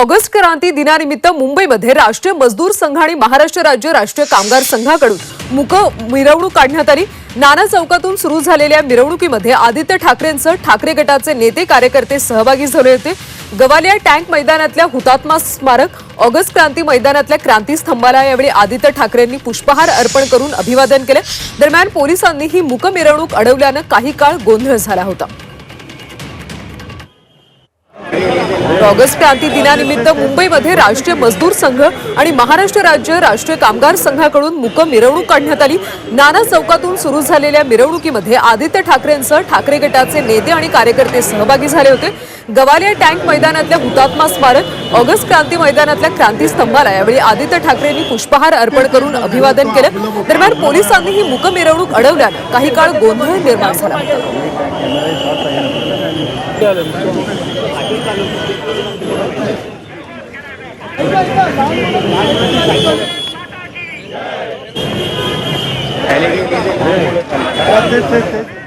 August क्रांती दिनानिमित्त मुंबईमध्ये राष्ट्रीय मजदूर संघ आणि महाराष्ट्र राज्य राष्ट्रीय कामगार संघाकडून मुक मिरवणूक काढण्यात आली. नाना चौकातून सुरू झालेल्या मिरवणुकीमध्ये आदित्य ठाकरेंसह ठाकरे गटाचे नेते कार्यकर्ते सहभागी झाले होते. गवालिया टँक मैदानातल्या हुतात्मा स्मारक ऑगस्ट क्रांती मैदानातल्या क्रांती स्तंभाला यावेळी आदित्य ठाकरेंनी पुष्पहार अर्पण करून अभिवादन केले. दरम्यान पोलिसांनी ही मुक मिरवणूक अडवल्यानं काही काळ गोंधळ झाला होता. ऑगस्ट क्रांती दिनानिमित्त मुंबईमध्ये राष्ट्रीय मजदूर संघ आणि महाराष्ट्र राज्य राष्ट्रीय कामगार संघाकडून मुक मिरवणूक काढण्यात आली. नाना चौकातून सुरू झालेल्या मिरवणुकीमध्ये आदित्य ठाकरेंसह ठाकरे गटाचे नेते आणि कार्यकर्ते सहभागी झाले होते. गवालिया टँक मैदानातल्या हुतात्मा स्मारक ऑगस्ट क्रांती मैदानातल्या क्रांती स्तंभाला यावेळी आदित्य ठाकरेंनी पुष्पहार अर्पण करून अभिवादन केलं. दरम्यान पोलिसांनी ही मुक मिरवणूक अडवल्यानं काही काळ गोंधळ निर्माण झाला. Ele é o Thank you.